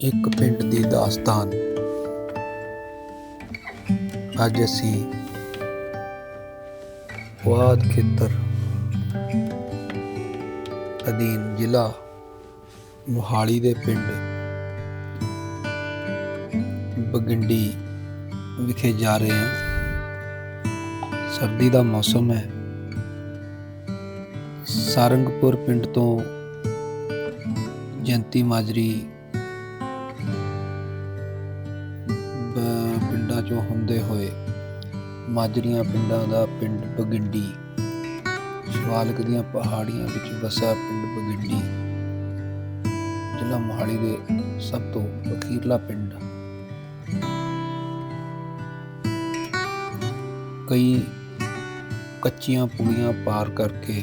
ਇੱਕ ਪਿੰਡ ਦੀ ਦਾਸਤਾਨ। ਅੱਜ ਅਸੀਂ ਪੁਆਧ ਖੇਤਰ ਅਧੀਨ ਜ਼ਿਲ੍ਹਾ ਮੁਹਾਲੀ ਦੇ ਪਿੰਡ ਬਗਿੰਡੀ ਵਿਖੇ ਜਾ ਰਹੇ ਹਾਂ। ਸਰਦੀ ਦਾ ਮੌਸਮ ਹੈ। ਸਾਰੰਗਪੁਰ ਪਿੰਡ ਤੋਂ ਜੰਤੀ ਮਾਜਰੀ ਮਾਜਰੀਆਂ ਪਿੰਡਾਂ ਦਾ ਪਿੰਡ ਬਗਿੰਡੀ। ਸ਼ਿਵਾਲਕ ਦੀਆਂ ਪਹਾੜੀਆਂ ਵਿੱਚ ਵਸਿਆ ਪਿੰਡ ਬਗਿੰਡੀ, ਜ਼ਿਲ੍ਹਾ ਮੋਹਾਲੀ ਦੇ ਸਭ ਤੋਂ ਅਖੀਰਲਾ ਪਿੰਡ। ਕਈ ਕੱਚੀਆਂ ਪੁਲੀਆਂ ਪਾਰ ਕਰਕੇ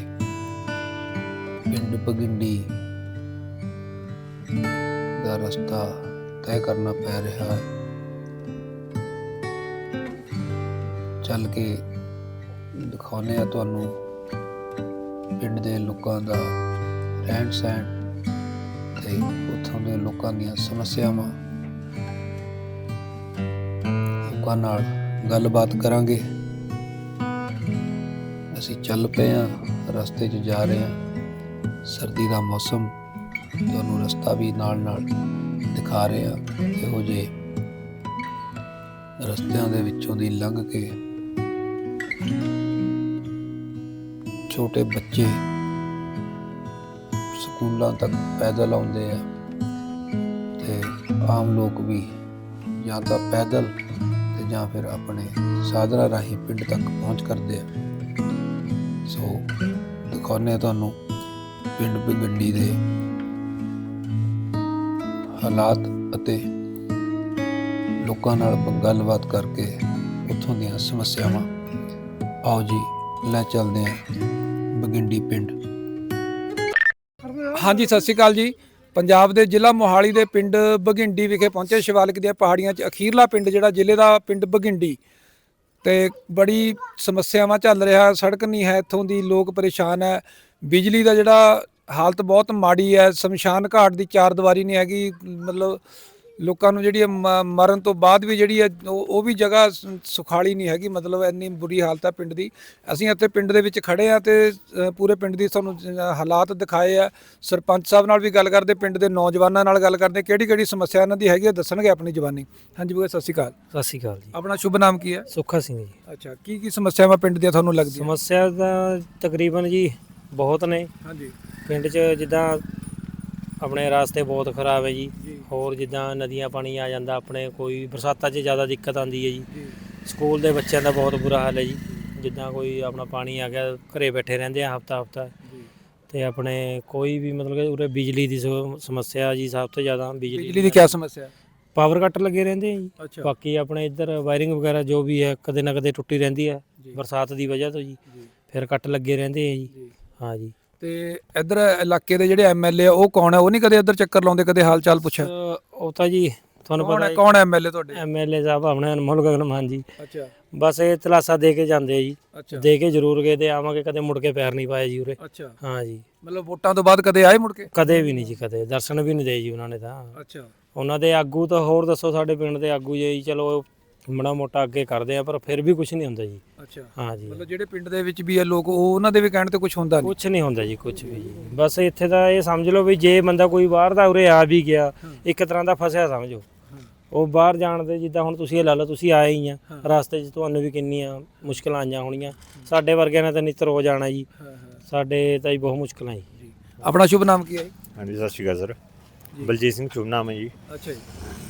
ਪਿੰਡ ਬਗਿੰਡੀ ਦਾ ਰਸਤਾ ਤੈਅ ਕਰਨਾ ਪੈ ਰਿਹਾ ਹੈ। ਚੱਲ ਕੇ ਦਿਖਾਉਂਦੇ ਆ ਤੁਹਾਨੂੰ ਪਿੰਡ ਦੇ ਲੋਕਾਂ ਦਾ ਰਹਿਣ ਸਹਿਣ ਤੇ ਉੱਥੋਂ ਦੇ ਲੋਕਾਂ ਦੀਆਂ ਸਮੱਸਿਆਵਾਂ ਲੋਕਾਂ ਨਾਲ ਗੱਲਬਾਤ ਕਰਾਂਗੇ। ਅਸੀਂ ਚੱਲ ਪਏ ਆ, ਰਸਤੇ 'ਚ ਜਾ ਰਹੇ ਆ। ਸਰਦੀ ਦਾ ਮੌਸਮ ਤੁਹਾਨੂੰ ਰਸਤਾ ਵੀ ਨਾਲ ਨਾਲ ਦਿਖਾ ਰਹੇ ਆ। ਇਹੋ ਜਿਹੇ ਰਸਤਿਆਂ ਦੇ ਵਿੱਚੋਂ ਦੀ ਲੰਘ ਕੇ ਛੋਟੇ ਬੱਚੇ ਸਕੂਲਾਂ ਤੱਕ ਪੈਦਲ ਆਉਂਦੇ ਆ ਤੇ ਆਮ ਲੋਕ ਵੀ ਜਾਂ ਤਾਂ ਪੈਦਲ ਤੇ ਜਾਂ ਫਿਰ ਆਪਣੇ ਸਾਧਨਾਂ ਰਾਹੀਂ ਪਿੰਡ ਤੱਕ ਪਹੁੰਚ ਕਰਦੇ ਆ। ਸੋ ਦਿਖਾਉਂਦੇ ਆ ਤੁਹਾਨੂੰ ਪਿੰਡ ਬਿਗੰਡੀ ਦੇ ਹਾਲਾਤ ਅਤੇ ਲੋਕਾਂ ਨਾਲ ਗੱਲਬਾਤ ਕਰਕੇ ਉੱਥੋਂ ਦੀਆਂ ਸਮੱਸਿਆਵਾਂ। ਆਓ ਜੀ, ਲੈ ਚੱਲਦੇ ਹਾਂ ਬਗਿੰਡੀ ਪਿੰਡ। ਹਾਂਜੀ, ਸਤਿ ਸ਼੍ਰੀ ਅਕਾਲ ਜੀ। ਪੰਜਾਬ ਦੇ ਜ਼ਿਲ੍ਹਾ ਮੋਹਾਲੀ ਦੇ ਪਿੰਡ ਬਗਿੰਡੀ ਵਿਖੇ ਪਹੁੰਚੇ ਸ਼ਿਵਾਲਿਕ ਦੀਆਂ ਪਹਾੜੀਆਂ 'ਚ ਅਖੀਰਲਾ ਪਿੰਡ ਜਿਹੜਾ ਜ਼ਿਲ੍ਹੇ ਦਾ ਪਿੰਡ ਬਗਿੰਡੀ। ਤੇ ਬੜੀ ਸਮੱਸਿਆਵਾਂ ਚੱਲ ਰਿਹਾ, ਸੜਕ ਨਹੀਂ ਹੈ ਇੱਥੋਂ ਦੀ, ਲੋਕ ਪਰੇਸ਼ਾਨ ਹੈ। ਬਿਜਲੀ ਦਾ ਜਿਹੜਾ ਹਾਲਤ ਬਹੁਤ ਮਾੜੀ ਹੈ, ਸ਼ਮਸ਼ਾਨ ਘਾਟ ਦੀ ਚਾਰ ਦੀਵਾਰੀ ਨਹੀਂ ਹੈਗੀ, ਮਤਲਬ ਲੋਕਾਂ ਨੂੰ ਜਿਹੜੀ ਮਰਨ ਤੋਂ ਬਾਅਦ ਵੀ ਜਿਹੜੀ ਹੈ ਉਹ ਵੀ ਜਗ੍ਹਾ ਸੁਖਾਲੀ ਨਹੀਂ ਹੈਗੀ ਮਤਲਬ ਇੰਨੀ ਬੁਰੀ ਹਾਲਤ ਹੈ ਪਿੰਡ ਦੀ। ਅਸੀਂ ਇੱਥੇ ਪਿੰਡ ਦੇ ਵਿੱਚ ਖੜੇ ਆ ਤੇ ਪੂਰੇ ਪਿੰਡ ਦੀ ਤੁਹਾਨੂੰ ਹਾਲਾਤ ਦਿਖਾਏ ਆ। ਸਰਪੰਚ ਸਾਹਿਬ ਨਾਲ ਵੀ ਗੱਲ ਕਰਦੇ ਪਿੰਡ ਦੇ ਨੌਜਵਾਨਾਂ ਨਾਲ ਗੱਲ ਕਰਦੇ ਕਿਹੜੀ ਕਿਹੜੀ ਸਮੱਸਿਆ ਇਹਨਾਂ ਦੀ ਹੈਗੀ ਹੈ ਦੱਸਣਗੇ ਆਪਣੀ ਜ਼ਬਾਨੀ ਹਾਂਜੀ ਬੁਗੇ ਸਤਿ ਸ਼੍ਰੀ ਅਕਾਲ। ਸਤਿ ਸ਼੍ਰੀ ਅਕਾਲ ਜੀ। ਆਪਣਾ ਸ਼ੁਭ ਨਾਮ ਕੀ ਹੈ? ਸੁੱਖਾ ਸਿੰਘ ਜੀ। ਅੱਛਾ ਕੀ ਕੀ ਸਮੱਸਿਆਵਾਂ ਪਿੰਡ ਦੀਆਂ ਤੁਹਾਨੂੰ ਲੱਗਦੀਆਂ? ਸਮੱਸਿਆ ਤਾਂ ਤਕਰੀਬਨ ਜੀ ਬਹੁਤ ਨੇ। ਹਾਂਜੀ। ਪਿੰਡ 'ਚ ਜਿੱਦਾਂ ਆਪਣੇ ਰਾਸਤੇ ਬਹੁਤ ਖਰਾਬ ਹੈ ਜੀ। ਹੋਰ ਜਿੱਦਾਂ ਨਦੀਆਂ ਪਾਣੀ ਆ ਜਾਂਦਾ ਆਪਣੇ ਕੋਈ ਬਰਸਾਤਾਂ 'ਚ ਜ਼ਿਆਦਾ ਦਿੱਕਤ ਆਉਂਦੀ ਹੈ ਜੀ। ਸਕੂਲ ਦੇ ਬੱਚਿਆਂ ਦਾ ਬਹੁਤ ਬੁਰਾ ਹਾਲ ਹੈ ਜੀ। ਜਿੱਦਾਂ ਕੋਈ ਆਪਣਾ ਪਾਣੀ ਆ ਗਿਆ ਘਰੇ ਬੈਠੇ ਰਹਿੰਦੇ ਆ ਹਫਤਾ ਹਫਤਾ। ਤੇ ਆਪਣੇ ਕੋਈ ਵੀ ਮਤਲਬ ਕਿ ਉਰੇ ਬਿਜਲੀ ਦੀ ਸਮ- ਸਮੱਸਿਆ ਜੀ ਸਭ ਤੋਂ ਜ਼ਿਆਦਾ ਬਿਜਲੀ ਬਿਜਲੀ ਦੀ ਕੀ ਸਮੱਸਿਆ? ਪਾਵਰ ਕੱਟ ਲੱਗੇ ਰਹਿੰਦੇ ਆ ਜੀ। ਅੱਛਾ। ਬਾਕੀ ਆਪਣੇ ਇੱਧਰ ਵਾਇਰਿੰਗ ਵਗੈਰਾ ਜੋ ਵੀ ਹੈ ਕਦੇ ਨਾ ਕਦੇ ਟੁੱਟੀ ਰਹਿੰਦੀ ਹੈ ਜੀ। ਬਰਸਾਤ ਦੀ ਵਜ੍ਹਾ ਤੋਂ ਜੀ। ਜੀ। ਫਿਰ ਕੱਟ ਲੱਗੇ ਰਹਿੰਦੇ ਆ ਜੀ। ਜੀ। ਹਾਂ ਜੀ। ਤੇ ਇੱਧਰ ਇਲਾਕੇ ਦੇ ਜਿਹੜੇ ਐਮਐਲਏ ਆ ਉਹ ਕੌਣ ਹੈ ਉਹ ਨਹੀਂ ਕਦੇ ਇੱਧਰ ਚੱਕਰ ਲਾਉਂਦੇ ਕਦੇ ਹਾਲ ਚਾਲ ਪੁੱਛਿਆ ਉਹ ਤਾਂ ਜੀ ਤੁਹਾਨੂੰ ਕੌਣ ਪਤਾ ਹੈ ਕੌਣ ਐਮਐਲਏ ਤੁਹਾਡੇ? ਐਮਐਲਏ ਸਾਹਿਬ ਆਪਣੇ ਅਨਮੋਲ ਗਗਨ ਮਾਨ ਜੀ। ਅੱਛਾ। ਬਸ ਇਹ ਤਲਾਸਾ ਦੇ ਕੇ ਜਾਂਦੇ ਆ ਜੀ। ਅੱਛਾ। ਦੇ ਕੇ ਜ਼ਰੂਰ ਗਏ ਤੇ ਆਵਾਂਗੇ ਕਦੇ ਮੁੜ ਕੇ ਪੈਰ ਨਹੀਂ ਪਾਏ ਜੀ ਉਰੇ। ਅੱਛਾ। ਹਾਂ ਜੀ। ਮਤਲਬ ਵੋਟਾਂ ਤੋਂ ਬਾਅਦ ਕਦੇ ਆਏ ਮੁੜ ਕੇ? ਕਦੇ ਵੀ ਨਹੀਂ ਜੀ ਕਦੇ। ਦਰਸ਼ਨ ਵੀ ਨਹੀਂ ਦੇ ਜੀ ਉਹਨਾਂ ਨੇ ਤਾਂ। ਅੱਛਾ। ਉਹਨਾਂ ਦੇ ਆਗੂ ਤਾਂ ਹੋਰ ਦੱਸੋ ਸਾਡੇ ਪਿੰਡ ਦੇ ਆਗੂ ਜੀ ਚਲੋ ਮੜਾ ਮੋਟਾ ਅੱਗੇ ਕਰਦੇ ਆ ਪਰ ਫਿਰ ਵੀ ਕੁਝ ਨਹੀਂ ਹੁੰਦਾ ਜੀ। ਅੱਛਾ। ਹਾਂ ਜੀ। ਮਤਲਬ ਜਿਹੜੇ ਪਿੰਡ ਦੇ ਵਿੱਚ ਵੀ ਇਹ ਲੋਕ ਉਹ ਉਹਨਾਂ ਦੇ ਵੀ ਕਹਿਣ ਤੇ ਕੁਝ ਹੁੰਦਾ ਨਹੀਂ? ਕੁਝ ਨਹੀਂ ਹੁੰਦਾ ਜੀ ਕੁਝ ਵੀ ਜੀ। ਬਸ ਇੱਥੇ ਤਾਂ ਇਹ ਸਮਝ ਲਓ ਵੀ ਜੇ ਬੰਦਾ ਕੋਈ ਬਾਹਰ ਦਾ ਉਰੇ ਆ ਵੀ ਗਿਆ ਇੱਕ ਤਰ੍ਹਾਂ ਦਾ ਫਸਿਆ ਸਮਝੋ। ਉਹ ਬਾਹਰ ਜਾਣ ਦੇ ਜਿੱਦਾਂ ਹੁਣ ਤੁਸੀਂ ਇਹ ਲਾ ਲਓ ਤੁਸੀਂ ਆਏ ਹੀ ਆ ਹਾਂ। ਰਸਤੇ 'ਚ ਤੁਹਾਨੂੰ ਵੀ ਕਿੰਨੀਆਂ ਮੁਸ਼ਕਲਾਂ ਆਈਆਂ ਹੋਣੀਆਂ। ਸਾਡੇ ਵਰਗਿਆਂ ਨੇ ਤਾਂ ਨਿੱਤ ਰੋਜ਼ ਆਣਾ ਜੀ। ਹਾਂ ਹਾਂ। ਸਾਡੇ ਤਾਂ ਜੀ ਬਹੁਤ ਮੁਸ਼ਕਲਾਂ ਜੀ। ਆਪਣਾ ਸ਼ੁਭ ਨਾਮ ਕੀ ਹੈ ਹਾਂਜੀ ਸਤਿ ਸ਼੍ਰੀ ਅਕਾਲ ਸਰ। ਬਲਜੀਤ ਸਿੰਘ ਨਾਮ ਹੈ ਜੀ। ਅੱਛਾ ਜੀ।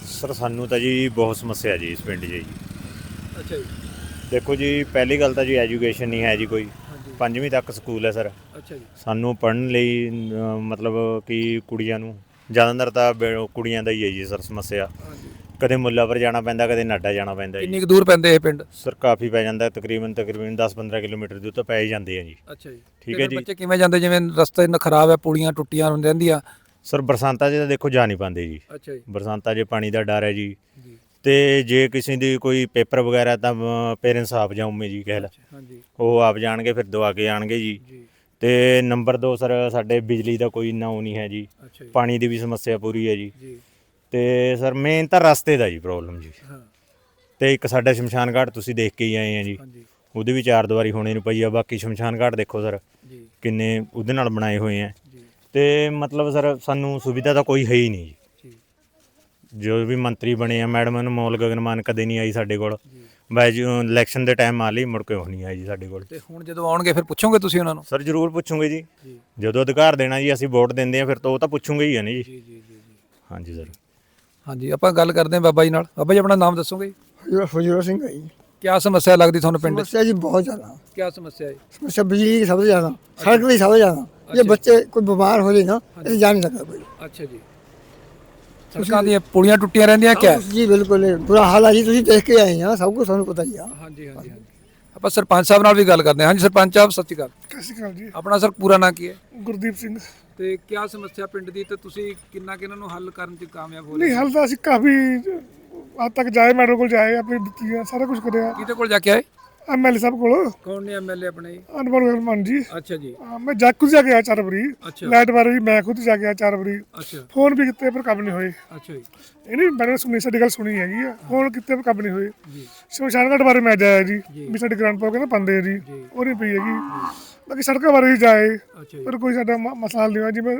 ਸਰ ਸਾਨੂੰ ਤਾਂ ਜੀ ਬਹੁਤ ਸਮੱਸਿਆ ਜੀ ਇਸ ਪਿੰਡ 'ਚ ਜੀ। ਅੱਛਾ ਜੀ। ਦੇਖੋ ਜੀ ਪਹਿਲੀ ਗੱਲ ਤਾਂ ਜੀ ਐਜੂਕੇਸ਼ਨ ਨਹੀਂ ਹੈ ਜੀ ਕੋਈ। ਪੰਜਵੀਂ ਤੱਕ ਸਕੂਲ ਹੈ ਸਰ। ਅੱਛਾ ਜੀ। ਸਾਨੂੰ ਪੜ੍ਹਨ ਲਈ ਮਤਲਬ ਕਿ ਕੁੜੀਆਂ ਨੂੰ ਜ਼ਿਆਦਾਤਰ ਤਾਂ ਬੇ- ਕੁੜੀਆਂ ਦਾ ਹੀ ਹੈ ਜੀ ਸਰ ਸਮੱਸਿਆ। ਕਦੇ ਮੁੱਲਾਪੁਰ ਜਾਣਾ ਪੈਂਦਾ ਕਦੇ ਨਾਡਾ ਜਾਣਾ ਪੈਂਦਾ ਜੀ। ਕਿੰਨੀ ਕੁ ਦੂਰ ਪੈਂਦੇ ਇਹ ਪਿੰਡ? ਸਰ ਕਾਫੀ ਪੈ ਜਾਂਦਾ ਤਕਰੀਬਨ ਤਕਰੀਬਨ 10-15 ਕਿਲੋਮੀਟਰ ਦੂਰ ਤਾਂ ਪੈ ਹੀ ਜਾਂਦੇ ਆ ਜੀ। ਅੱਛਾ ਜੀ। ਠੀਕ ਹੈ ਜੀ। ਬੱਚੇ ਕਿਵੇਂ ਜਾਂਦੇ? ਜਿਵੇਂ ਰਸਤੇ ਨ ਖਰਾਬ ਹੈ ਪੁਲੀਆਂ ਟੁੱਟੀਆਂ ਹੁੰਦੀਆਂ ਰਹਿੰਦੀਆਂ ਸਰ ਬਰਸਾਤਾਂ 'ਚ ਤਾਂ ਦੇਖੋ ਜਾ ਨਹੀਂ ਪਾਉਂਦੇ ਜੀ। ਅੱਛਾ ਜੀ। ਬਰਸਾਤਾਂ 'ਚ ਪਾਣੀ ਦਾ ਡਰ ਹੈ ਜੀ। ਜੀ। ਤੇ ਜੇ ਕਿਸੇ ਦੀ ਕੋਈ ਪੇਪਰ ਵਗੈਰਾ ਤਾਂ ਪੇਰੈਂਟਸ ਆਪ ਜਾਉਂਗੇ ਜੀ ਕਹਿ ਲਾ। ਹਾਂਜੀ। ਉਹ ਆਪ ਜਾਣਗੇ ਫਿਰ ਦਵਾ ਕੇ ਆਣਗੇ ਜੀ। ਤੇ ਨੰਬਰ 2 ਸਰ ਸਾਡੇ ਬਿਜਲੀ ਦਾ ਕੋਈ ਨਾ ਉਹ ਨਹੀਂ ਹੈ ਜੀ। ਪਾਣੀ ਦੀ ਵੀ ਸਮੱਸਿਆ ਪੂਰੀ ਹੈ ਜੀ। ਤੇ ਸਰ ਮੇਨ ਤਾਂ ਰਸਤੇ ਦਾ ਜੀ ਪ੍ਰੋਬਲਮ ਜੀ। ਹਾਂ। ਤੇ ਇੱਕ ਸਾਡਾ ਸ਼ਮਸ਼ਾਨ ਘਾਟ ਤੁਸੀਂ ਦੇਖ ਕੇ ਹੀ ਆਏ ਆ ਜੀ। ਉਹਦੇ ਵੀ ਚਾਰ ਦੀਵਾਰੀ ਹੋਣੇ ਨੂੰ ਪਈ ਆ ਬਾਕੀ ਸ਼ਮਸ਼ਾਨ ਘਾਟ ਦੇਖੋ ਸਰ। ਕਿੰਨੇ ਉਹਦੇ ਨਾਲ ਬਣਾਏ ਹੋਏ ਆ। ਤੇ ਮਤਲਬ ਸਰ ਸਾਨੂੰ ਸੁਵਿਧਾ ਤਾਂ ਕੋਈ ਹੈ ਹੀ ਨਹੀਂ ਜੀ। ਜੀ। ਜੋ ਵੀ ਮੰਤਰੀ ਬਣੇ ਆ ਮੈਡਮ ਅਨਮੋਲ ਗਗਨਮਾਨ ਕਦੇ ਨਹੀਂ ਆਈ ਸਾਡੇ ਕੋਲ। ਜੀ ਬਾਈ ਇਲੈਕਸ਼ਨ ਦੇ ਟਾਈਮ ਆ ਲਈ ਮੁੜ ਕੇ ਉਹ ਨਹੀਂ ਆਈ ਜੀ ਸਾਡੇ ਕੋਲ। ਤੇ ਹੁਣ ਜਦੋਂ ਆਉਣਗੇ ਫਿਰ ਪੁੱਛੋਗੇ ਤੁਸੀਂ ਉਹਨਾਂ ਨੂੰ? ਸਰ ਜ਼ਰੂਰ ਪੁੱਛੂਗੇ ਜੀ। ਜੀ। ਜਦੋਂ ਅਧਿਕਾਰ ਦੇਣਾ ਜੀ ਅਸੀਂ ਵੋਟ ਦਿੰਦੇ ਆ ਫਿਰ ਤਾਂ ਉਹ ਤਾਂ ਪੁੱਛੂਗੇ ਹੀ ਆ ਨਹੀਂ ਜੀ। ਜੀ ਜੀ ਜੀ ਹਾਂਜੀ ਸਰ। ਹਾਂਜੀ ਆਪਾਂ ਗੱਲ ਕਰਦੇ ਹਾਂ ਬਾਬਾ ਜੀ ਨਾਲ। ਬਾਬਾ ਜੀ ਆਪਣਾ ਨਾਮ ਦੱਸੋਗੇ? ਹਜੂਰ ਹਜੂਰ ਸਿੰਘ ਹੈ ਜੀ। ਕੀ ਸਮੱਸਿਆ ਲੱਗਦੀ ਤੁਹਾਨੂੰ ਪਿੰਡ 'ਚ? ਸਮੱਸਿਆ ਜੀ ਬਹੁਤ ਜ਼ਿਆਦਾ। ਕੀ ਸਮੱਸਿਆ ਹੈ ਸਮੱਸਿਆ ਬਿਜਲੀ ਦੀ ਸਭ ਤੋਂ ਜ਼ਿਆਦਾ ਸੜਕ ਦੀ ਸਭ ਤੋਂ ਜ਼ਿਆਦਾ। ਜੇ ਬੱਚੇ ਕੋਈ ਬਿਮਾਰ ਹੋ ਜਾਏ ਨਾ ਇਹ ਜਾ ਨਹੀਂ ਸਕਦਾ ਕੋਈ। ਅੱਛਾ ਜੀ। ਸੜਕਾਂ ਦੀਆਂ ਪੁਲੀਆਂ ਟੁੱਟੀਆਂ ਰਹਿੰਦੀਆਂ ਕਿਆ? ਜੀ ਬਿਲਕੁਲ ਇਹ ਬੁਰਾ ਹਾਲ ਹੈ ਜੀ ਤੁਸੀਂ ਦੇਖ ਕੇ ਆਏ ਆ ਸਭ ਕੁਝ ਤੁਹਾਨੂੰ ਪਤਾ ਹੀ ਆ। ਹਾਂਜੀ ਹਾਂਜੀ ਹਾਂਜੀ। ਆਪਾਂ ਸਰਪੰਚ ਸਾਹਿਬ ਨਾਲ ਵੀ ਗੱਲ ਕਰਦੇ ਹਾਂ। ਹਾਂਜੀ ਸਰਪੰਚ ਸਾਹਿਬ ਸਤਿ ਸ਼੍ਰੀ ਅਕਾਲ। ਸਤਿ ਸ਼੍ਰੀ ਅਕਾਲ ਜੀ। ਆਪਣਾ ਸਰ ਪੂਰਾ ਨਾਂ ਕੀ ਹੈ? ਗੁਰਦੀਪ ਸਿੰਘ। ਤੇ ਕੀ ਸਮੱਸਿਆ ਪਿੰਡ ਦੀ ਤੇ ਤੁਸੀਂ ਕਿੰਨਾ ਕਿ ਇਹਨਾਂ ਨੂੰ ਹੱਲ ਕਰਨ 'ਚ ਕਾਮਯਾਬ ਹੋ ਨਹੀਂ ਹਾਲ ਤਾਂ ਅਸੀਂ ਕਾਫੀ ਹੱਦ ਤੱਕ ਜਾਏ ਮੈਡਮ ਕੋਲ ਜਾਏ ਆਪਣੀ ਦਿੱਤੀਆਂ ਸਾਰਾ ਕੁਝ ਕਰਿਆ। ਕਿਹਦੇ ਕੋਲ ਜਾ ਕੇ ਆਏ? ਐਮਐਲਏ ਸਾਹਿਬ ਕੋਲ। ਕੌਣ ਨੇ ਐਮਐਲਏ ਆਪਣੇ? ਅਨਵਰ ਰਹਿਮਾਨ ਜੀ। ਅੱਛਾ ਜੀ। ਮੈਂ ਜਾ ਖੁਦ ਜਾ ਕੇ ਆਇਆ ਚਾਰ ਵਾਰੀ। ਅੱਛਾ। ਲਾਈਟ ਬਾਰੇ ਵੀ ਮੈਂ ਖੁਦ ਜਾ ਕੇ ਆਇਆ ਚਾਰ ਵਾਰੀ। ਅੱਛਾ। ਫੋਨ ਵੀ ਕੀਤੇ ਪਰ ਕੰਮ ਨਹੀਂ ਹੋਏ। ਅੱਛਾ ਜੀ। ਇਹ ਨਹੀਂ ਮੈਡਮ ਸੁਣੀ ਸਾਡੀ ਗੱਲ ਸੁਣੀ ਹੈਗੀ ਆ। ਫੋਨ ਕੀਤੇ ਪਰ ਕੰਮ ਨਹੀਂ ਹੋਏ। ਜੀ। ਸ਼ਮਸ਼ਾਨ ਘਾਟ ਬਾਰੇ ਮੈਂ ਜਾਇਆ ਜੀ। ਵੀ ਸਾਡੇ ਗ੍ਰਾਂਡ ਪਾਉ ਕਹਿੰਦਾ ਪਾਉਂਦੇ ਆ ਜੀ। ਉਹ ਨਹੀਂ ਪਈ ਹੈਗੀ। ਬਾਕੀ ਸੜਕਾਂ ਬਾਰੇ ਵੀ ਜਾਏ। ਅੱਛਾ ਜੀ। ਪਰ ਕੋਈ ਸਾਡਾ ਮ- ਮਸਲਾ ਹੱਲ ਨਹੀਂ ਹੋਇਆ। ਜਿਵੇਂ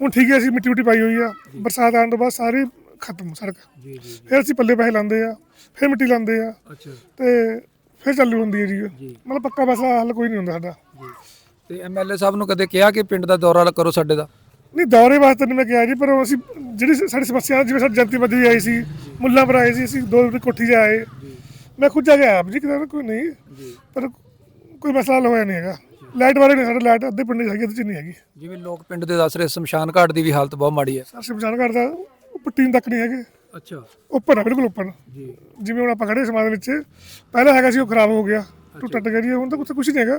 ਹੁਣ ਠੀਕ ਹੈ ਅਸੀਂ ਮਿੱਟੀ ਮਿੱਟੀ ਪਾਈ ਹੋਈ ਆ। ਬਰਸਾਤ ਆਉਣ ਤੋਂ ਬਾਅਦ ਸਾਰੀ ਖਤਮ ਸੜਕ। ਜੀ ਜੀ ਜੀ। ਫਿਰ ਅਸੀਂ ਪੱਲੇ ਪੈਸੇ ਲਾਉਂਦੇ ਆ ਫਿਰ ਮਿੱਟੀ ਲਾਉਂਦੇ ਆ। ਅੱਛਾ। ਤੇ ਫਿਰ ਚਾਲੂ ਹੁੰਦੀ ਹੈ ਜੀ। ਜੀ। ਮਤਲਬ ਪੱਕਾ ਮਸਲਾ ਹੱਲ ਕੋਈ ਨਹੀਂ ਹੁੰਦਾ ਸਾਡਾ। ਜੀ। ਤੇ ਐਮਐਲਏ ਸਾਹਿਬ ਨੂੰ ਕਦੇ ਕਿਹਾ ਕਿ ਪਿੰਡ ਦਾ ਦੌਰਾ ਕਰੋ ਸਾਡੇ ਦਾ? ਨਹੀਂ ਦੌਰੇ ਵਾਸਤੇ ਨਹੀਂ ਮੈਂ ਕਿਹਾ ਜੀ ਪਰ ਉਹ ਅਸੀਂ ਜਿਹੜੀ ਸਾਡੀ ਸਮੱਸਿਆ ਜਿਵੇਂ ਸਾਡੀ ਜਨਤੀ ਬਦਲੀ ਆਈ ਸੀ ਮੁੱਲਾਂ ਪਰ ਆਏ ਸੀ ਅਸੀਂ ਦੋ ਵਾਰੀ ਕੋਠੀ 'ਚ ਆਏ। ਮੈਂ ਖੁਦ ਜਾ ਕੇ ਆਇਆ ਜੀ ਕਿਤੇ ਕੋਈ ਨਹੀਂ। ਜੀ। ਪਰ ਕੋਈ ਮਸਲਾ ਹੱਲ ਹੋਇਆ ਨਹੀਂ ਹੈਗਾ। ਲਾਈਟ ਬਾਰੇ ਨਹੀਂ ਸਾਡਾ ਲਾਈਟ ਅੱਧੇ ਪਿੰਡ 'ਚ ਹੈਗੀ ਅੱਧੇ 'ਚ ਨਹੀਂ ਹੈਗੀ। ਜਿਵੇਂ ਲੋਕ ਪਿੰਡ ਦੇ ਦੱਸ ਰਹੇ ਸ਼ਮਸ਼ਾਨ ਘਾਟ ਦੀ ਵੀ ਹਾਲਤ ਬਹੁਤ ਮਾੜੀ ਹੈ। ਸਰ ਸ਼ਮਸ਼ਾਨ ਘਾਟ ਦਾ ਉੱਪਰ ਟੀਨ ਤੱਕ ਨਹੀਂ ਹੈਗੇ। ਅੱਛਾ। ਉੱਪਰ ਹੈ ਬਿਲਕੁਲ ਉੱਪਰ। ਜੀ। ਜਿਵੇਂ ਹੁਣ ਆਪਾਂ ਖੜੇ ਸਮਾਜ ਵਿੱਚ ਪਹਿਲਾਂ ਹੈਗਾ ਸੀ ਉਹ ਖਰਾਬ ਹੋ ਗਿਆ ਟੁੱਟ ਟੱਟ ਗਿਆ ਜੀ ਹੁਣ ਤਾਂ ਕੁਛ ਕੁਛ ਨਹੀਂ ਹੈਗਾ।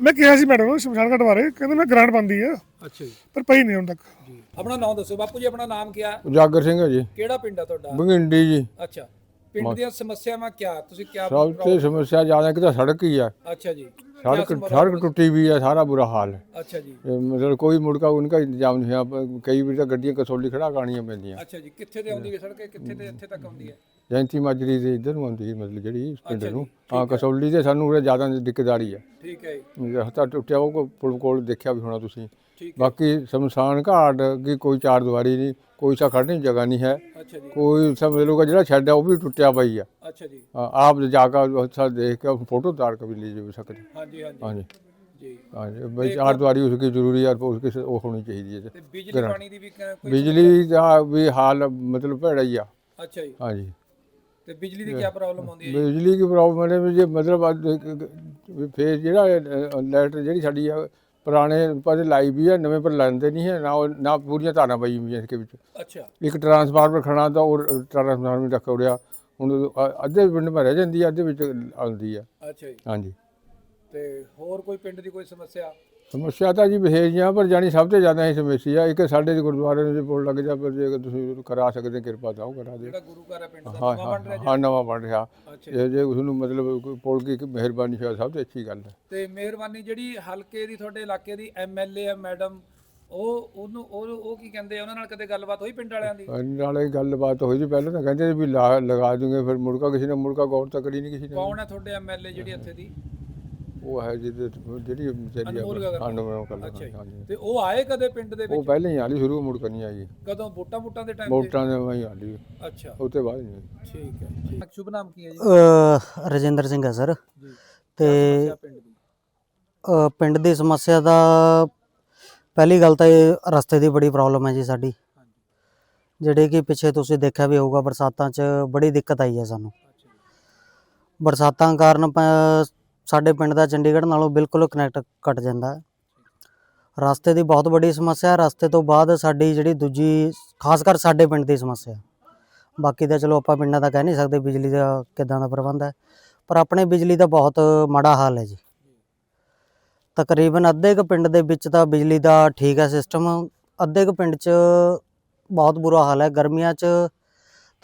ਮੈਂ ਕਿਹਾ ਸੀ ਮੈਡਮ ਨੂੰ ਸ਼ਮਸ਼ਾਨ ਘਾਟ ਬਾਰੇ ਕਹਿੰਦੇ ਮੈਂ ਗ੍ਰਾਂਟ ਬੰਦੀ ਆ ਅੱਛਾ ਜੀ। ਪਰ ਪਈ ਨਹੀਂ ਹੁਣ ਤੱਕ। ਜੀ। ਆਪਣਾ ਨਾਮ ਦੱਸੋ ਬਾਪੂ ਜੀ ਆਪਣਾ ਨਾਮ ਕੀ ਹੈ ਉਜਾਗਰ ਸਿੰਘ ਹੈ ਜੀ। ਕਿਹੜਾ ਪਿੰਡ ਹੈ ਤੁਹਾਡਾ? ਬਗਿੰਡੀ ਜੀ। ਅੱਛਾ। ਪਿੰਡ ਦੀਆਂ ਸਮੱਸਿਆਵਾਂ ਕਿਆ? ਤੁਸੀਂ ਸਭ ਤੋਂ ਸਮੱਸਿਆ ਜ਼ਿਆਦਾ ਕਿ ਤਾਂ ਸੜਕ ਹੀ ਆ। ਅੱਛਾ ਜੀ। ਸੜਕ ਸੜਕ ਟੁੱਟੀ ਵੀ ਹੈ ਸਾਰਾ ਬੁਰਾ ਹਾਲ ਹੈ। ਅੱਛਾ ਜੀ। ਇਹ ਮਤਲਬ ਕੋਈ ਮੁੜਕਾ ਉਨਕਾ ਇੰਤਜ਼ਾਮ ਨਹੀਂ ਹੈ ਪ- ਕਈ ਵਾਰ ਤਾਂ ਗੱਡੀਆਂ ਕਸੌਲੀ ਖੜਾ ਕਾਣੀਆਂ ਪੈਂਦੀਆਂ। ਅੱਛਾ ਜੀ ਕਿੱਥੇ ਤੇ ਆਉਂਦੀ ਹੈ ਸੜਕ? ਇਹ ਕਿੱਥੇ ਤੇ ਇੱਥੇ ਤੱਕ ਆਉਂਦੀ ਹੈ? ਜੈਂਤੀ ਮਾਜਰੀ ਦੇ ਇੱਧਰ ਨੂੰ ਆਉਂਦੀ ਹੈ ਮਤਲਬ ਜਿਹੜੀ ਇਸ ਪਿੰਡ ਨੂੰ। ਹਾਂ ਕਸੌਲੀ ਦੇ ਸਾਨੂੰ ਉਰੇ ਜ਼ਿਆਦਾ ਦਿੱਕਤ ਆ ਰਹੀ ਹੈ। ਠੀਕ ਹੈ ਜੀ। ਹਤਾ ਟੁੱਟਿਆ ਉਹ ਕੋ- ਪੁਲ ਕੋਲ ਦੇਖਿਆ ਵੀ ਹੋਣਾ ਤੁਸੀਂ। ਬਾਕੀ ਸ਼ਮਸ਼ਾਨ ਘਾਟ ਦੀ ਕੋਈ ਚਾਰ ਦੀਵਾਰੀ ਨਹੀਂ ਕੋਈ ਸਾ ਖੜ੍ਹਨ ਦੀ ਜਗ੍ਹਾ ਨਹੀਂ ਹੈ। ਅੱਛਾ ਜੀ। ਕੋਈ ਸਮਝ ਲਓ ਜਿਹੜਾ ਹੈ ਉਹ ਵੀ ਟੁੱਟਿਆ ਪਈ ਆ। ਅੱਛਾ ਜੀ। ਹਾਂ, ਆਪ ਜਾ ਕੇ ਉੱਥੇ ਦੇਖ ਕੇ ਫੋਟੋ ਤਾਰ ਕੇ ਵੀ ਲੈ ਜਾ ਸਕਦੇ ਹਾਂਜੀ ਹਾਂਜੀ। ਹਾਂਜੀ। ਜੀ। ਹਾਂਜੀ ਬਈ ਚਾਰ ਦੀਵਾਰੀ ਉਸकी ਜ਼ਰੂਰੀ ਹੈ ਉਸकी ਉਹ ਹੋਣੀ ਚਾਹੀਦੀ ਹੈ। ਤੇ ਬਿਜਲੀ ਪਾਣੀ ਦੀ ਵੀ ਕੋਈ ਬਿਜਲੀ ਦਾ ਵੀ ਹਾਲ ਮਤਲਬ ਭੈੜਾ ਹੀ ਆ। ਅੱਛਾ ਜੀ। ਹਾਂਜੀ। ਤੇ ਬਿਜਲੀ ਦੀ ਕੀ ਪ੍ਰੋਬਲਮ ਆਉਂਦੀ ਹੈ? ਬਿਜਲੀ ਦੀ ਪ੍ਰੋਬਲਮ ਹੈ ਜੇ ਮਤਲਬ ਫੇਰ ਜਿਹੜਾ ਲਾਈਟ ਜਿਹੜੀ ਸਾਡੀ ਆ ਪੁਰਾਣੇ ਪਰ ਲਾਈ ਵੀ ਆ ਨਵੇਂ ਪਰ ਲੈਂਦੇ ਨਹੀਂ ਹੈ ਨਾ ਉਹ- ਨਾ ਪੂਰੀਆਂ ਤਾਰਾਂ ਪਈ ਹੋਈਆਂ ਇਸਕੇ ਵਿੱਚ। ਅੱਛਾ। ਇੱਕ ਟਰਾਂਸਫਾਰਮਰ ਖੜਾ ਤਾਂ ਉਹ ਟਰਾਂਸਫਾਰਮਰ ਵੀ ਰੱਖ ਉੜਿਆ ਹੁਣ ਅ- ਅੱਧੇ ਪਿੰਡ में ਰਹਿ ਜਾਂਦੀ ਆ ਅੱਧੇ ਵਿੱਚ ਆਉਂਦੀ ਆ। ਅੱਛਾ ਜੀ। ਹਾਂਜੀ। ਤੇ ਹੋਰ ਕੋਈ ਪਿੰਡ ਦੀ ਕੋਈ ਸਮੱਸਿਆ? ਸਮੱਸਿਆ ਤਾਂ ਜੀ ਬਥੇਰੀਆਂ ਪਰ ਜਾਣੀ ਸਭ ਤੋਂ ਜ਼ਿਆਦਾ ਇਹ ਸਮੱਸਿਆ ਇੱਕ ਸਾਡੇ ਦੇ ਗੁਰਦੁਆਰੇ ਨੂੰ ਜੇ ਪੁਲ ਲੱਗ ਜਾ ਪਰ ਜੇ ਤੁਸੀਂ ਕਰਾ ਸਕਦੇ ਕਿਰਪਾ ਤਾਂ ਉਹ ਕਰਾ ਦੇ ਜਿਹੜਾ ਗੁਰੂ ਘਰ ਹੈ ਪਿੰਡ ਦਾ ਹਾਂ ਨਵਾਂ ਬਣ ਰਿਹਾ ਹਾਂ ਜੀ? ਹਾਂ ਨਵਾਂ ਬਣ ਰਿਹਾ। ਇਹ ਜੇ। ਉਸ ਨੂੰ ਮਤਲਬ ਕੋਈ ਪੁਲ ਇੱਕ ਮਿਹਰਬਾਨੀ ਹੈ ਸਭ ਤੋਂ ਅੱਛੀ ਗੱਲ ਹੈ। ਤੇ ਮਿਹਰਬਾਨੀ ਜਿਹੜੀ ਹਲਕੇ ਦੀ ਤੁਹਾਡੇ ਇਲਾਕੇ ਦੀ ਐਮਐਲਏ ਹੈ ਮੈਡਮ ਉਹ ਉਹਨੂੰ ਉਹ ਉਹ ਕੀ ਕਹਿੰਦੇ ਉਹਨਾਂ ਨਾਲ ਕਦੇ ਗੱਲਬਾਤ ਹੋਈ ਪਿੰਡ ਵਾਲਿਆਂ ਦੀ? ਨਾਲੇ ਗੱਲਬਾਤ ਹੋਈ ਸੀ ਪਹਿਲਾਂ ਤਾਂ ਕਹਿੰਦੇ ਵੀ ਲਗਾ ਦੂੰਗੇ ਫਿਰ ਮੁੜਕਾ ਕਿਸੇ ਨੇ ਮੁੜਕਾ ਗੌਰ ਤਾਂ ਕਰੀ ਨਹੀਂ ਕਿਸੇ ਨੇ। ਕੌਣ ਹੈ ਤੁਹਾਡੇ ਐਮਐਲਏ ਜਿਹੜੀ ਇੱਥੇ ਦੀ? ਉਹ ਹੈ ਜਿਹਦੇ ਜਿਹੜੀ ਵਿਚਾਰੀ ਅਨਮੋਲ ਗਗਨ। ਅਨਮੋਲ ਕਰ। ਅੱਛਾ ਜੀ। ਹਾਂਜੀ। ਤੇ ਉਹ ਆਏ ਕਦੇ ਪਿੰਡ ਦੇ ਉਹ ਵਿੱਚ? ਪਹਿਲਾਂ ਹੀ ਆਲੀ ਸ਼ੁਰੂ ਮੁੜ ਨਹੀਂ ਆਈ। ਕਦੋਂ? ਵੋਟਾਂ ਵੋਟਾਂ ਦੇ ਟਾਈਮ ਤੇ? ਵੋਟਾਂ ਦੇ ਵਹੀਂ ਆਲੀ। ਅੱਛਾ। ਉਹ ਤੋਂ ਬਾਅਦ ਨਹੀਂ ਠੀਕ ਹੈ ਠੀਕ ਸ਼ੁਭ ਨਾਮ ਕੀ ਹੈ ਜੀ? ਅ, ਰਜਿੰਦਰ ਸਿੰਘ ਹੈ ਸਰ। ਜੀ। ਤੇ ਸਮੱਸਿਆ ਪਿੰਡ ਦੀ? ਅ, ਪਿੰਡ ਦੀ ਸਮੱਸਿਆ ਦਾ ਪਹਿਲੀ ਗੱਲ ਤਾਂ ਇਹ ਰਸਤੇ ਦੀ ਬੜੀ ਪ੍ਰੋਬਲਮ ਹੈ ਜੀ ਸਾਡੀ। ਜਿਹੜੇ ਕਿ ਪਿੱਛੇ ਤੁਸੀਂ ਦੇਖਿਆ ਵੀ ਹੋਊਗਾ ਬਰਸਾਤਾਂ 'ਚ ਬੜੀ ਦਿੱਕਤ ਆਈ ਹੈ ਸਾਨੂੰ। ਅੱਛਾ ਜੀ। ਬਰਸਾਤਾਂ ਕਾਰਨ ਪ- ਸਾਡੇ ਪਿੰਡ ਦਾ ਚੰਡੀਗੜ੍ਹ ਨਾਲੋਂ ਬਿਲਕੁਲ ਕਨੈਕਟ ਕੱਟ ਜਾਂਦਾ ਹੈ। ਰਸਤੇ ਦੀ ਬਹੁਤ ਵੱਡੀ ਸਮੱਸਿਆ ਹੈ। ਰਸਤੇ ਤੋਂ ਬਾਅਦ ਸਾਡੀ ਜਿਹੜੀ ਦੂਜੀ, ਖਾਸ ਕਰ ਸਾਡੇ ਪਿੰਡ ਦੀ ਸਮੱਸਿਆ ਬਾਕੀ ਤਾਂ ਚਲੋ ਆਪਾਂ ਪਿੰਡਾਂ ਦਾ ਕਹਿ ਨਹੀਂ ਸਕਦੇ ਬਿਜਲੀ ਦਾ ਕਿੱਦਾਂ ਦਾ ਪ੍ਰਬੰਧ ਹੈ। ਪਰ ਆਪਣੇ ਬਿਜਲੀ ਦਾ ਬਹੁਤ ਮਾੜਾ ਹਾਲ ਹੈ ਜੀ। ਤਕਰੀਬਨ ਅੱਧੇ ਕੁ ਪਿੰਡ ਦੇ ਵਿੱਚ ਤਾਂ ਬਿਜਲੀ ਦਾ ਠੀਕ ਹੈ ਸਿਸਟਮ ਅੱਧੇ ਕੁ ਪਿੰਡ 'ਚ ਬਹੁਤ ਬੁਰਾ ਹਾਲ ਹੈ। ਗਰਮੀਆਂ 'ਚ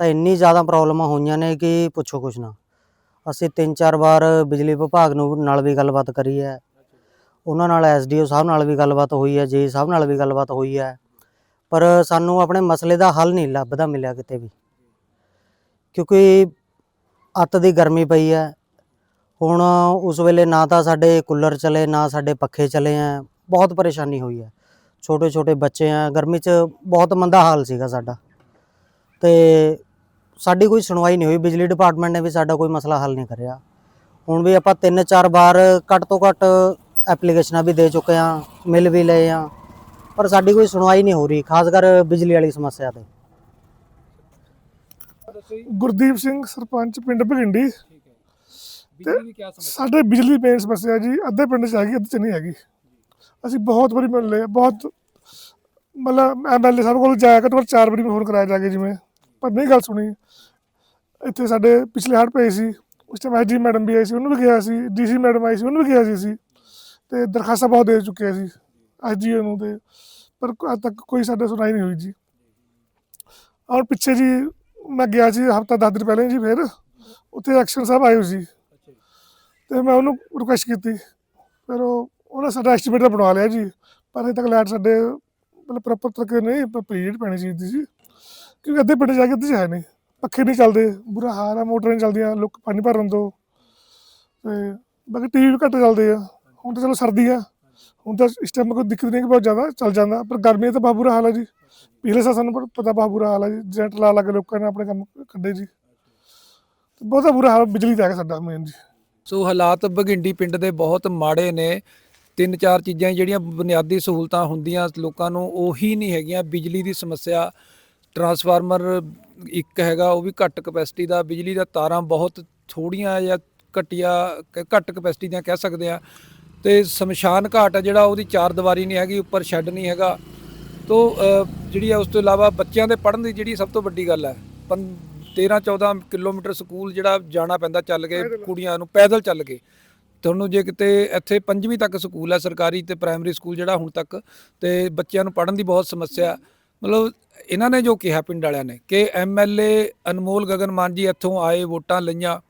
ਤਾਂ ਇੰਨੀ ਜ਼ਿਆਦਾ ਪ੍ਰੋਬਲਮਾਂ ਹੋਈਆਂ ਨੇ ਕਿ ਪੁੱਛੋ ਕੁਛ ਨਾ। ਅਸੀਂ ਤਿੰਨ ਚਾਰ ਵਾਰ ਬਿਜਲੀ ਵਿਭਾਗ ਨੂੰ ਨਾਲ ਵੀ ਗੱਲਬਾਤ ਕਰੀ ਹੈ। ਉਹਨਾਂ ਨਾਲ, ਐਸਡੀਓ ਸਾਹਿਬ ਨਾਲ ਵੀ ਗੱਲਬਾਤ ਹੋਈ ਹੈ ਜੀ ਸਾਹਿਬ ਨਾਲ ਵੀ ਗੱਲਬਾਤ ਹੋਈ ਹੈ। ਪਰ ਸਾਨੂੰ ਆਪਣੇ ਮਸਲੇ ਦਾ ਹੱਲ ਨਹੀਂ ਲੱਭਦਾ ਮਿਲਿਆ ਕਿਤੇ ਵੀ। ਕਿਉਂਕਿ ਅੱਤ ਦੀ ਗਰਮੀ ਪਈ ਹੈ। ਹੁਣ ਉਸ ਵੇਲੇ ਨਾ ਤਾਂ ਸਾਡੇ ਕੂਲਰ ਚਲੇ, ਨਾ ਸਾਡੇ ਪੱਖੇ ਚਲੇ ਆ ਬਹੁਤ ਪਰੇਸ਼ਾਨੀ ਹੋਈ ਹੈ। ਛੋਟੇ ਛੋਟੇ ਬੱਚੇ ਆ ਗਰਮੀ 'ਚ ਬਹੁਤ ਮੰਦਾ ਹਾਲ ਸੀਗਾ ਸਾਡਾ। ਤੇ ਸਾਡੀ ਕੋਈ ਸੁਣਵਾਈ ਨਹੀਂ ਹੋਈ। ਬਿਜਲੀ ਡਿਪਾਰਟਮੈਂਟ ਨੇ ਵੀ ਸਾਡਾ ਕੋਈ ਮਸਲਾ ਹੱਲ ਨਹੀਂ ਕਰਿਆ। ਹੁਣ ਵੀ ਆਪਾਂ ਤਿੰਨ ਚਾਰ ਵਾਰ ਘੱਟ ਤੋਂ ਘੱਟ ਐਪਲੀਕੇਸ਼ਨਾਂ ਵੀ ਦੇ ਚੁੱਕੇ ਆ ਮਿਲ ਵੀ ਲਏ ਆ ਪਰ ਸਾਡੀ ਕੋਈ ਸੁਣਵਾਈ ਨਹੀਂ ਹੋ ਰਹੀ, ਖਾਸ ਕਰ ਬਿਜਲੀ ਵਾਲੀ ਸਮੱਸਿਆ ਤੇ। ਗੁਰਦੀਪ ਸਿੰਘ, ਸਰਪੰਚ ਪਿੰਡ ਭਗਿੰਡੀ ਬਿਜਲੀ ਸਾਡੇ ਬਿਜਲੀ ਮੇਨ ਸਮੱਸਿਆ ਜੀ, ਅੱਧੇ ਪਿੰਡ 'ਚ ਹੈਗੀ, ਅੱਧੇ 'ਚ ਨਹੀਂ ਹੈਗੀ। ਅਸੀਂ ਬਹੁਤ ਵਾਰੀ ਮਿਲ ਲਏ, ਬਹੁਤ ਮਤਲਬ ਐਮਐਲਏ ਸਾਹਿਬ ਕੋਲ ਜਾਇਆ ਘੱਟੋ ਚਾਰ ਵਾਰੀ ਫੋਨ ਕਰਾਇਆ ਜਾ ਕੇ ਜਿਵੇਂ। ਪਰ ਨਹੀਂ ਗੱਲ ਸੁਣੀ। ਇੱਥੇ ਸਾਡੇ ਪਿਛਲੇ ਹੜ੍ਹ ਪਏ ਸੀ। ਉਸ ਟਾਈਮ ਐਜੀ ਮੈਡਮ ਵੀ ਆਈ ਸੀ, ਉਹਨੂੰ ਵੀ ਕਿਹਾ ਸੀ। ਡੀਸੀ ਮੈਡਮ ਆਈ ਸੀ, ਉਹਨੂੰ ਵੀ ਕਿਹਾ ਸੀ ਅਸੀਂ। ਤੇ ਦਰਖਾਸਤਾਂ ਬਹੁਤ ਦੇ ਚੁੱਕੇ ਸੀ ਐਸਡੀਓ ਨੂੰ ਤੇ। ਪਰ ਅੱਜ ਤੱਕ ਕੋਈ ਸਾਡੇ ਸੁਣਾਈ ਨਹੀਂ ਹੋਈ ਜੀ। ਔਰ ਪਿੱਛੇ ਜੀ ਮੈਂ ਗਿਆ ਸੀ ਹਫਤਾ ਦਸ ਦਿਨ ਪਹਿਲਾਂ ਜੀ ਫਿਰ। ਉੱਥੇ ਐਕਸ਼ਨ ਸਾਹਿਬ ਆਏ ਹੋਏ ਸੀ। ਤੇ ਮੈਂ ਉਹਨੂੰ ਰਿਕੁਐਸਟ ਕੀਤੀ। ਫਿਰ ਉਹ, ਉਹਨੇ ਸਾਡਾ ਐਸਟੀਮੇਟ ਬਣਵਾ ਲਿਆ ਜੀ। ਪਰ ਅਜੇ ਤੱਕ ਲਾਈਟ ਸਾਡੇ ਮਤਲਬ ਪ੍ਰੋਪਰ ਤਰੀਕੇ ਨਹੀਂ ਪੀਰੀਅਡ ਪੈਣੀ ਚਾਹੀਦੀ ਸੀ। ਕਿਉਂਕਿ ਅੱਧੇ ਪਿੰਡ ਜਾ ਕੇ ਅੱਧੇ 'ਚ ਹੈ ਨਹੀਂ। ਪੱਖੇ ਨਹੀਂ ਚੱਲਦੇ, ਬੁਰਾ ਹਾਲ ਆ, ਮੋਟਰਾਂ ਨਹੀਂ ਚੱਲਦੀਆਂ, ਲੋਕ ਪਾਣੀ ਭਰਨ ਤੋਂ। ਤੇ ਬਾਕੀ ਟੀਵੀ ਵੀ ਘੱਟ ਚੱਲਦੇ ਆ। ਹੁਣ ਤਾਂ ਚਲੋ ਸਰਦੀ ਆ। ਹੁਣ ਤਾਂ ਇਸ ਟਾਈਮ ਕੋਈ ਦਿੱਕਤ ਨਹੀਂ ਕਿ ਬਹੁਤ ਜ਼ਿਆਦਾ ਚੱਲ ਜਾਂਦਾ। ਪਰ ਗਰਮੀ ਤਾਂ ਬਹੁਤ ਬੁਰਾ ਹਾਲ ਆ ਜੀ। ਪਿਛਲੇ ਸਾਲ ਸਾਨੂੰ ਪਤਾ ਬਹੁਤ ਬੁਰਾ ਹਾਲ ਆ ਜੀ। ਜੈਂਟ ਲਾ ਲਾ ਕੇ ਲੋਕਾਂ ਨੇ ਆਪਣੇ ਕੰਮ ਕੱਢੇ ਜੀ। ਬਹੁਤਾ ਬੁਰਾ ਹਾਲ ਬਿਜਲੀ ਦਾ ਹੈਗਾ ਸਾਡਾ ਮੇਨ ਜੀ। ਸੋ ਹਾਲਾਤ ਬਗਿੰਡੀ ਪਿੰਡ ਦੇ ਬਹੁਤ ਮਾੜੇ ਨੇ। ਤਿੰਨ ਚਾਰ ਚੀਜ਼ਾਂ ਜਿਹੜੀਆਂ ਬੁਨਿਆਦੀ ਸਹੂਲਤਾਂ ਹੁੰਦੀਆਂ ਲੋਕਾਂ ਨੂੰ ਉਹੀ ਨਹੀਂ ਹੈਗੀਆਂ। ਬਿਜਲੀ ਦੀ ਸਮੱਸਿਆ ਟਰਾਂਸਫਾਰਮਰ ਇੱਕ ਹੈਗਾ ਉਹ ਵੀ ਘੱਟ ਕਪੈਸਿਟੀ ਦਾ ਬਿਜਲੀ ਦਾ ਤਾਰਾਂ ਬਹੁਤ ਥੋੜੀਆਂ ਜਾਂ ਘਟੀਆ ਘੱਟ ਕਪੈਸਿਟੀ ਦੀਆਂ ਕਹਿ ਸਕਦੇ ਆ ਤੇ ਸ਼ਮਸ਼ਾਨ ਘਾਟ ਆ ਜਿਹੜਾ ਉਹਦੀ ਚਾਰ ਦੀਵਾਰੀ ਨਹੀਂ ਹੈਗੀ ਉੱਪਰ ਸ਼ੈੱਡ ਨਹੀਂ ਹੈਗਾ। ਤੋ ਜਿਹੜੀ ਆ ਉਸ ਤੋਂ ਇਲਾਵਾ ਬੱਚਿਆਂ ਦੇ ਪੜ੍ਹਨ ਦੀ ਜਿਹੜੀ ਸਭ ਤੋਂ ਵੱਡੀ ਗੱਲ ਹੈ 13 14 ਕਿਲੋਮੀਟਰ ਸਕੂਲ ਜਿਹੜਾ ਜਾਣਾ ਪੈਂਦਾ ਚੱਲ ਕੇ ਕੁੜੀਆਂ ਨੂੰ ਪੈਦਲ ਚੱਲ ਕੇ। ਤੁਹਾਨੂੰ ਜੇ ਕਿਤੇ ਇੱਥੇ ਪੰਜਵੀਂ ਤੱਕ ਸਕੂਲ ਹੈ ਸਰਕਾਰੀ ਤੇ ਪ੍ਰਾਇਮਰੀ ਸਕੂਲ ਜਿਹੜਾ ਹੁਣ ਤੱਕ ਤੇ ਬੱਚਿਆਂ ਨੂੰ ਪੜ੍ਹਨ ਦੀ ਬਹੁਤ ਸਮੱਸਿਆ। ਮਤਲਬ ਇਹਨਾਂ ਨੇ ਜੋ ਕਿਹਾ ਪਿੰਡ ਵਾਲਿਆਂ ਨੇ ਕਿ ਐਮਐਲਏ ਅਨਮੋਲ ਗਗਨ ਮਾਨ ਜੀ ਇੱਥੋਂ ਆਏ, ਵੋਟਾਂ ਲਈਆਂ,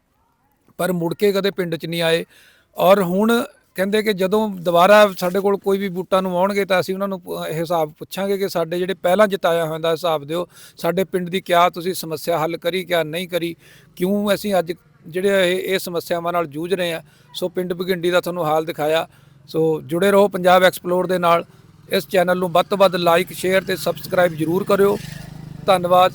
ਪਰ ਮੁੜ ਕੇ ਕਦੇ ਪਿੰਡ 'ਚ ਨਹੀਂ ਆਏ। ਔਰ ਹੁਣ ਕਹਿੰਦੇ ਕਿ ਜਦੋਂ ਦੁਬਾਰਾ ਸਾਡੇ ਕੋਲ ਕੋਈ ਵੀ ਵੋਟਾਂ ਨੂੰ ਆਉਣਗੇ ਤਾਂ ਅਸੀਂ ਉਹਨਾਂ ਨੂੰ ਪ- ਇਹ ਹਿਸਾਬ ਪੁੱਛਾਂਗੇ ਕਿ ਸਾਡੇ ਜਿਹੜੇ ਪਹਿਲਾਂ ਜਿਤਾਇਆ ਹੋਇਆ ਦਾ ਹਿਸਾਬ ਦਿਓ, ਸਾਡੇ ਪਿੰਡ ਦੀ ਕਿਆ ਤੁਸੀਂ ਸਮੱਸਿਆ ਹੱਲ ਕਰੀ, ਕਿਆ ਨਹੀਂ ਕਰੀ, ਕਿਉਂ ਅਸੀਂ ਅੱਜ ਜਿਹੜੇ ਇਹ ਇਹ ਸਮੱਸਿਆਵਾਂ ਨਾਲ ਜੂਝ ਰਹੇ ਆ ਸੋ ਪਿੰਡ ਬਗਿੰਡੀ ਦਾ ਤੁਹਾਨੂੰ ਹਾਲ ਦਿਖਾਇਆ। ਸੋ ਜੁੜੇ ਰਹੋ ਪੰਜਾਬ ਐਕਸਪਲੋਰ ਦੇ ਨਾਲ। ਇਸ ਚੈਨਲ ਨੂੰ ਵੱਧ ਤੋਂ ਵੱਧ ਲਾਈਕ ਸ਼ੇਅਰ ਤੇ ਸਬਸਕ੍ਰਾਈਬ ਜਰੂਰ ਕਰਿਓ। ਧੰਨਵਾਦ।